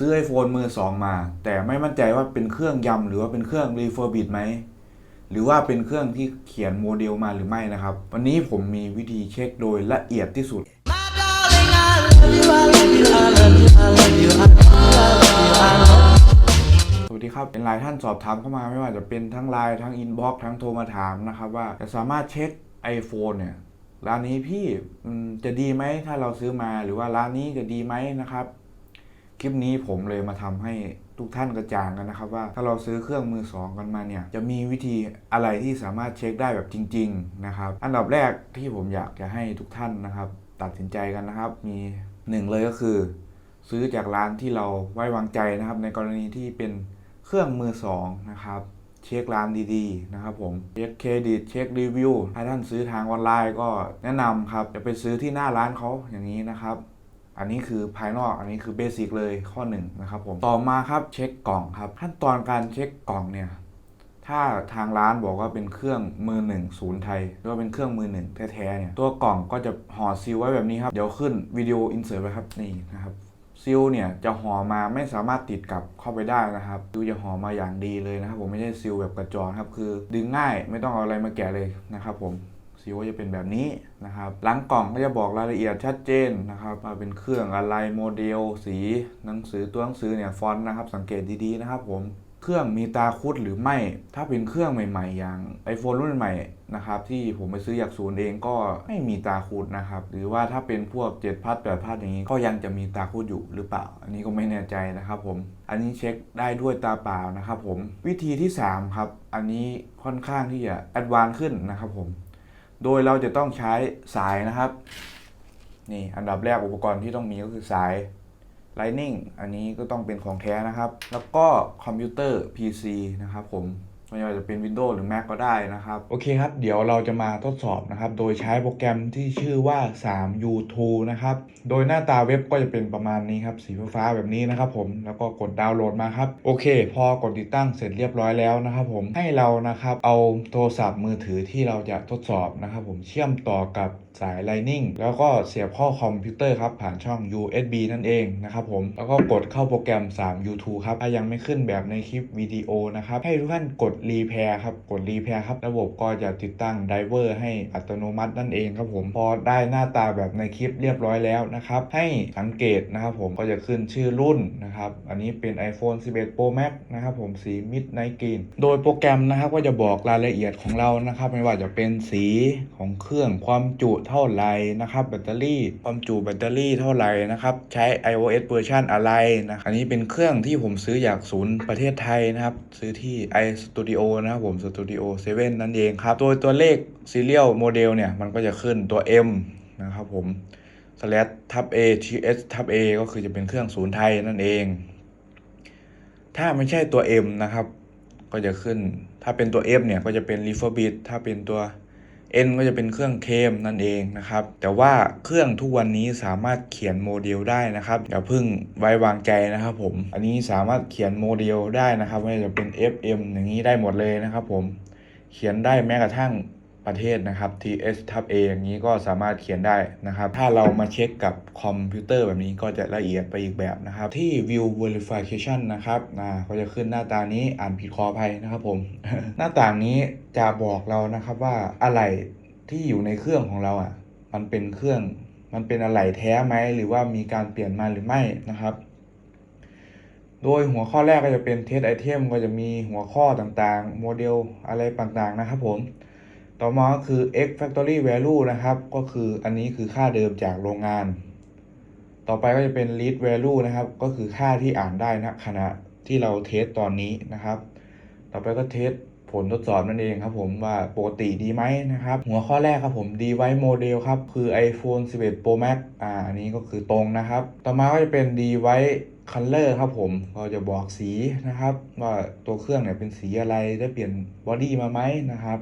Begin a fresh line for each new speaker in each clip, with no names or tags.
ซื้อ iPhone มือสองมา แต่ไม่มั่นใจว่าเป็นเครื่องยำหรือว่าเป็นเครื่องรีเฟอร์บิดไหมหรือว่าเป็นเครื่องที่เขียนโมเดลมาหรือไม่นะครับ วันนี้ผมมีวิธีเช็คโดยละเอียดที่สุด สวัสดีครับ เป็นหลายท่านสอบถามเข้ามาไม่ว่าจะเป็นทั้งไลน์ทั้งอินบ็อกซ์ทั้งโทรมาถามนะครับว่าจะสามารถเช็ค iPhone เนี่ยร้านนี้พี่จะดีไหมถ้าเราซื้อมาหรือว่าร้านนี้จะดีไหมนะครับ คลิปนี้ผมเลยมาทำให้ทุกท่านกระจ่างกันนะครับว่าถ้าเราซื้อเครื่องมือสองกันมาเนี่ยจะมีวิธีอะไรที่สามารถเช็คได้แบบจริง ๆ นะครับ อันดับแรกที่ผมอยากจะให้ทุกท่านนะครับ ตัดสินใจกันนะครับ มีหนึ่งเลยก็คือ ซื้อจากร้านที่เราไว้วางใจนะครับ ในกรณีที่เป็นเครื่องมือสองนะครับเช็คร้านดีๆนะครับผมเช็คเครดิตเช็ครีวิวถ้าท่านซื้อทางออนไลน์ก็แนะนำครับจะไปซื้อที่หน้าร้านเขาอย่างนี้นะครับ อันนี้คือภายนอกอันนี้คือเบสิกเลยข้อหนึ่งนะครับผมต่อมาครับเช็คกล่องครับขั้นตอนการเช็คกล่องเนี่ยถ้าทางร้านบอกว่าเป็นเครื่องมือหนึ่งศูนย์ไทยหรือว่าเป็นเครื่องมือหนึ่งแท้ๆเนี่ยตัวกล่องก็จะห่อซีลไว้แบบนี้ครับ เดี๋ยวขึ้นวิดีโออินเสิร์ตไว้ครับนี่นะครับซิลเนี่ยจะห่อมาไม่สามารถติดกับเข้าไปได้นะครับซิลจะห่อมาอย่างดีเลยนะครับผมไม่ใช่ซิลแบบกระจอกครับคือดึงง่ายไม่ต้องเอาอะไรมาแกะเลยนะครับผม ซิลก็จะเป็นแบบนี้นะครับหลังกล่องก็จะบอกรายละเอียดชัดเจนนะครับว่าเป็นเครื่องอะไรโมเดล สีหนังสือตัวหนังสือเนี่ยฟอนต์นะครับ สังเกตดีๆนะครับ ผมเครื่องมีตาคุดหรือไม่ ถ้าเป็นเครื่องใหม่ ๆ อย่าง iPhone รุ่นใหม่นะครับที่ผมไปซื้อจากศูนย์เองก็ไม่มีตาคูดนะครับ หรือว่าถ้าเป็นพวก7พัด8พัดอย่างนี้ก็ยังจะมีตาคูดอยู่หรือเปล่า อันนี้ก็ไม่แน่ใจนะครับผมอันนี้เช็คได้ด้วยตาเปล่านะครับผมวิธีที่ 3 ครับ อันนี้ค่อนข้างที่จะแอดวานซ์ขึ้นนะครับผม โดยเราจะต้องใช้สายนะครับ นี่อันดับแรกอุปกรณ์ที่ต้องมีก็คือสาย Lightning อันนี้ก็ต้องเป็นของแท้นะครับ แล้วก็คอมพิวเตอร์ PC นะครับผม ไม่ว่าจะเป็น Windows หรือ Mac ก็ได้นะครับ โอเคครับ เดี๋ยวเราจะมาทดสอบนะครับ โดยใช้โปรแกรมที่ชื่อว่า 3U2 นะครับ โดยหน้าตาเว็บก็จะเป็นประมาณนี้ครับ สีฟ้าแบบนี้นะครับผม แล้วก็กดดาวน์โหลดมาครับ โอเค พอกดติดตั้งเสร็จเรียบร้อยแล้วนะครับผม ให้เรานะครับ เอาโทรศัพท์มือถือที่เราจะทดสอบนะครับผม เชื่อมต่อกับสาย Lightning แล้วก็เสียบเข้าคอมพิวเตอร์ครับ ผ่านช่อง USB นั่นเองนะครับผม แล้วก็กดเข้าโปรแกรม 3U2 ครับ ถ้ายังไม่ขึ้นแบบในคลิปวิดีโอนะครับ ให้ทุกท่านกดรีแพร์ครับ กดรีแพร์ครับ ระบบก็จะติดตั้งไดเวอร์ให้อัตโนมัตินั่นเองครับผม พอได้หน้าตาแบบในคลิปเรียบร้อยแล้วนะครับ ให้สังเกตนะครับผม ก็จะขึ้นชื่อรุ่นนะครับ อันนี้เป็น iPhone 11 Pro Max นะครับผม สี Midnight Green โดยโปรแกรมนะครับก็จะบอกรายละเอียดของเรานะครับ ไม่ว่าจะเป็นสีของเครื่อง ความจุเท่าไหร่นะครับ แบตเตอรี่ ความจุแบตเตอรี่เท่าไหร่นะครับ ใช้ iOS เวอร์ชันอะไรนะ อันนี้เป็นเครื่องที่ผมซื้อจากศูนย์ประเทศไทยนะครับ ซื้อที่ iStudio ดิโอนะครับผม Studio 7นั่นเองครับโดยตัวเลขซีเรียลโมเดลเนี่ยมันก็จะขึ้นตัว M นะครับผม slash ทับ A TS ทับ A ก็คือจะเป็นเครื่องศูนย์ไทยนั่นเอง ถ้าไม่ใช่ตัว M นะครับ ก็จะขึ้น ถ้าเป็นตัว F เนี่ยก็จะเป็น r e f u r b i t ถ้าเป็นตัว N ก็จะเป็นเครื่องเคมนั่นเองนะครับ แต่ว่าเครื่องทุกวันนี้สามารถเขียนโมเดลได้นะครับอย่าเพิ่งไว้วางใจนะครับผม อันนี้สามารถเขียนโมเดลได้นะครับไม่ว่าจะเป็น FM อย่างนี้ได้หมดเลยนะครับผม เขียนได้แม้กระทั่ง ประเทศนะครับ TS ทับ A อย่างนี้ก็สามารถเขียนได้นะครับ ถ้าเรามาเช็คกับคอมพิวเตอร์แบบนี้ก็จะละเอียดไปอีกแบบนะครับ ที่ View Verification นะครับนะก็จะขึ้นหน้าตานี้อ่านผิดขออภัยนะครับผม หน้าต่างนี้จะบอกเรานะครับว่าอะไรที่อยู่ในเครื่องของเราอะ มันเป็นเครื่องมันเป็นอะไรแท้ไหมหรือว่ามีการเปลี่ยนมาหรือไม่นะครับ โดยหัวข้อแรกก็จะเป็นเทสไอเทมก็จะมีหัวข้อต่างๆ โมเดลอะไรต่างๆนะครับผม ต่อมาก็คือ x factory value นะครับ ก็คืออันนี้คือค่าเดิมจากโรงงาน ต่อไปก็จะเป็น read value นะครับ ก็คือค่าที่อ่านได้นะขณะที่เราเทสตอนนี้นะครับ ต่อไปก็เทสผลทดสอบนั่นเองครับผมว่าปกติดีไหมนะครับ หัวข้อแรกครับผม device model ครับคือ iPhone 11 Pro Max อ่าอันนี้ก็คือตรงนะครับ ต่อมาก็จะเป็น device color ครับผมก็จะบอกสีนะครับ ว่าตัวเครื่องเนี่ยเป็นสีอะไรได้เปลี่ยนบอดี้มาไหมนะครับ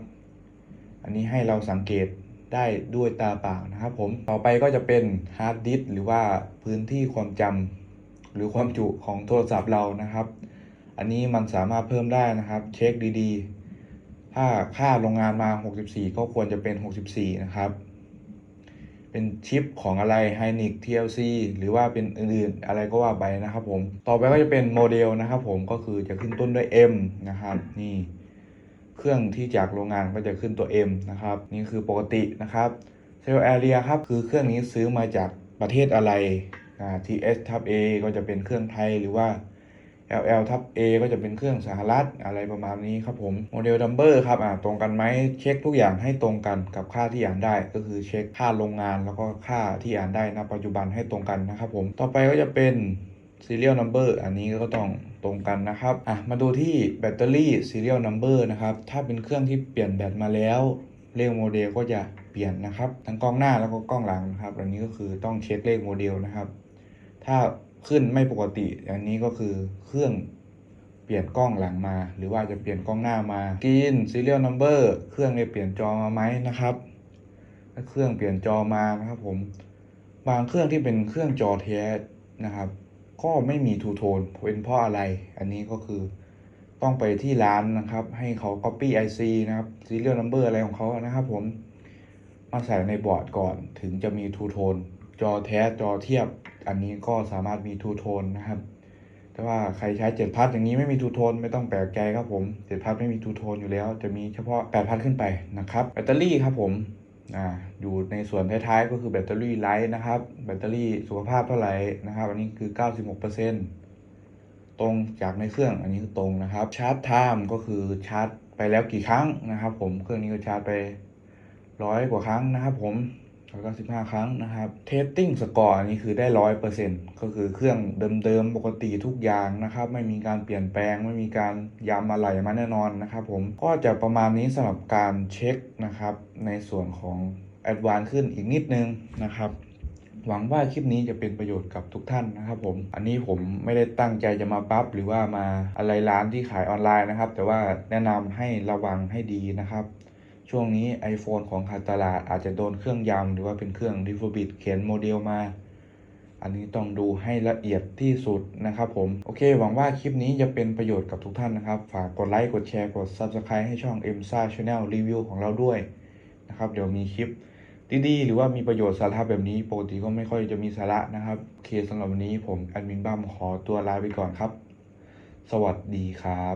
อันนี้ให้เราสังเกตได้ด้วยตาเปล่านะครับผมต่อไปก็จะเป็นฮาร์ดดิสหรือว่าพื้นที่ความจำหรือความจุของโทรศัพท์เรานะครับ อันนี้มันสามารถเพิ่มได้นะครับ เช็คดีๆ ถ้าค่าโรงงานมา 64 ก็ควรจะเป็น 64 นะครับ เป็นชิปของอะไร Hynix TLC หรือว่าเป็นอื่นๆอะไรก็ว่าไปนะครับผมต่อไปก็จะเป็นโมเดลนะครับผมก็คือจะขึ้นต้นด้วย M นะครับนี่ เครื่องที่จากโรงงานก็จะขึ้นตัว M นะครับ นี่คือปกตินะครับเซลล์แอเรียครับ คือเครื่องนี้ซื้อมาจากประเทศอะไรอ่า TS ทับ A ก็จะเป็นเครื่องไทยหรือว่า LL ทับ A ก็จะเป็นเครื่องสหรัฐอะไรประมาณนี้ครับผมโมเดลดัมเบอร์ครับอ่าตรงกันไหมเช็คทุกอย่างให้ตรงกันกับค่าที่อ่านได้ ก็คือเช็คค่าโรงงานแล้วก็ค่าที่อ่านได้ณปัจจุบันให้ตรงกันนะครับผมต่อไปก็จะเป็น serial number อันนี้ก็ต้อง ตรงกันนะครับอะมาดูที่แบตเตอรี่ serial number นะครับ ถ้าเป็นเครื่องที่เปลี่ยนแบตมาแล้ว เลขโมเดลก็จะเปลี่ยนนะครับ ทั้งกล้องหน้าแล้วก็กล้องหลังนะครับ อันนี้ก็คือต้องเช็คเลขโมเดลนะครับ ถ้าขึ้นไม่ปกติอันนี้ก็คือเครื่องเปลี่ยนกล้องหลังมา หรือว่าจะเปลี่ยนกล้องหน้ามากิน serial number เครื่องได้เปลี่ยนจอมาไหมนะครับถ้าเครื่องเปลี่ยนจอมานะครับผมบางเครื่องที่เป็นเครื่องจอแท้นะครับ ก็ไม่มีทูโทนเป็นเพราะอะไร อันนี้ก็คือต้องไปที่ร้านนะครับ ให้เขา copy IC นะครับ serial number อะไรของเขานะครับผมมาใส่ในบอร์ดก่อนถึงจะมีทูโทนจอแท้จอเทียบ อันนี้ก็สามารถมีทูโทนนะครับ แต่ว่าใครใช้7พัทอย่างนี้ไม่มีทูโทนไม่ต้องแปลกใจครับผม7พัทไม่มีทูโทนอยู่แล้ว จะมีเฉพาะ8พัทขึ้นไปนะครับ แบตเตอรี่ครับผม อ่าอยู่ในส่วนท้ายๆ ก็คือแบตเตอรี่ไลท์นะครับ แบตเตอรี่สุขภาพเท่าไหร่นะครับ อันนี้คือ 96%ตรงจากในเครื่องอันนี้คือตรงนะครับชาร์จไทม์ก็คือชาร์จไปแล้วกี่ครั้งนะครับ ผมเครื่องนี้ก็ชาร์จไปร้อยกว่าครั้งนะครับ ผม แล้วก็สิบห้าครั้งนะครับเทสติ้งสกอร์อันนี้คือได้ร้อยเปอร์เซ็นต์ก็คือเครื่องเดิมๆ ปกติทุกอย่างนะครับ ไม่มีการเปลี่ยนแปลง ไม่มีการยำอะไรมาแน่นอนนะครับผมก็จะประมาณนี้สำหรับการเช็คนะครับ ในส่วนของแอดวานขึ้นอีกนิดนึงนะครับหวังว่าคลิปนี้จะเป็นประโยชน์กับทุกท่านนะครับผม อันนี้ผมไม่ได้ตั้งใจจะมาปั๊บหรือว่ามาอะไรร้านที่ขายออนไลน์นะครับ แต่ว่าแนะนำให้ระวังให้ดีนะครับ ช่วงนี้ iPhone ของขาตลาดอาจจะโดนเครื่องยำหรือว่าเป็นเครื่อง r e f u r b i t เขียนโมเดลมา อันนี้ต้องดูให้ละเอียดที่สุดนะครับผม โอเค หวังว่าคลิปนี้จะเป็นประโยชน์กับทุกท่านนะครับ ฝากกดไลค์กดแชร์กด Subscribe ให้ช่อง m s a Channel Review ของเราด้วยนะครับ เดี๋ยวมีคลิปดีๆ หรือว่ามีประโยชน์สาระแบบนี้ปกติก็ไม่ค่อยจะมีสาระนะครับโอเคสำหรับวันนี้ผมแอดมินบ้ามขอตัวลาไปก่อนครับ สวัสดีครับ